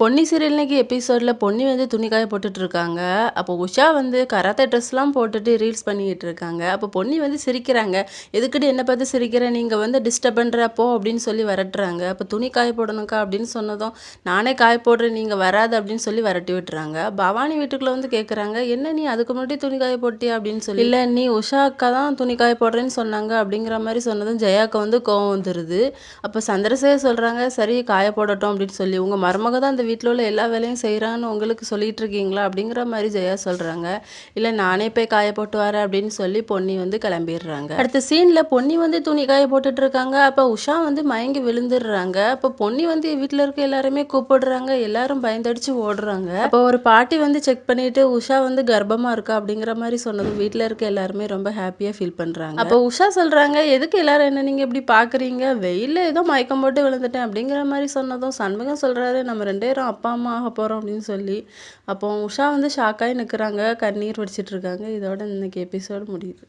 Ponni serial இன்னைக்கு எபிசோடில் பொன்னி வந்து துணி காய இருக்காங்க அப்போ உஷா வந்து கராத்தே ட்ரெஸ்லாம் போட்டுட்டு ரீல்ஸ் பண்ணிக்கிட்டு இருக்காங்க. அப்போ பொன்னி வந்து சிரிக்கிறாங்க. எதுக்குடி என்ன பார்த்து சிரிக்கிற? நீங்கள் வந்து டிஸ்டர்ப் பண்ணுறப்போ அப்படின்னு சொல்லி வரட்டுறாங்க. அப்போ துணி காய போடணுக்கா அப்படின்னு சொன்னதும் நானே காய போடுறேன் நீங்கள் வராது அப்படின்னு சொல்லி வரட்டி விட்டுறாங்க. பவானி வீட்டுக்குள்ளே வந்து கேட்குறாங்க என்ன நீ அதுக்கு முன்னாடி துணி காய போட்டியா? அப்படின்னு சொல்லி. இல்லை நீ உஷா அக்கா தான் துணி காய போடுறேன்னு சொன்னாங்க. அப்படிங்கிற மாதிரி சொன்னதும் ஜெயாக்கு வந்து கோவம் வந்துடுது அப்போ சந்திரசேகர் சொல்கிறாங்க சரி காய போடட்டும் அப்படின்னு சொல்லி. உங்கள் மருமக தான் அந்த வீட்டில் உள்ள எல்லா வேலையும் செய்கிறான்னு உங்களுக்கு சொல்லிகிட்டு இருக்கீங்களா அப்படிங்கிற மாதிரி ஜெயா சொல்கிறாங்க இல்லை நானே போய் காய போட்டு வரேன் அப்படின்னு சொல்லி பொன்னி வந்து கிளம்பிடுறாங்க. அடுத்த சீனில் பொன்னி வந்து துணி காய போட்டுட்டு இருக்காங்க அப்போ உஷா வந்து மயங்கி விழுந்துடுறாங்க. அப்போ பொன்னி வந்து வீட்டில் இருக்க எல்லாருமே கூப்பிடுறாங்க. எல்லாரும் பயந்தடிச்சு ஓடுறாங்க. அப்போ ஒரு பாட்டி வந்து செக் பண்ணிட்டு உஷா வந்து கர்ப்பமாக இருக்கா? அப்படிங்கிற மாதிரி சொன்னதும் வீட்டில் இருக்க எல்லாருமே ரொம்ப ஹாப்பியாக ஃபீல் பண்ணுறாங்க அப்போ உஷா சொல்கிறாங்க எதுக்கு எல்லாரும் என்ன நீங்கள் இப்படி பார்க்குறீங்க வெயிலில் ஏதோ மயக்கம் போட்டு விழுந்துட்டேன். அப்படிங்கிற மாதிரி சொன்னதும் சண்முகம் சொல்கிறாரு நம்ம ரெண்டு பேரும் அப்பா அம்மா ஆக போகிறோம் அப்படின்னு சொல்லி அப்போ உஷா வந்து ஷாக்காகி நிற்கிறாங்க கண்ணீர் வடிச்சிட்ருக்காங்க இதோட இன்றைக்கி எபிசோடு முடியுது.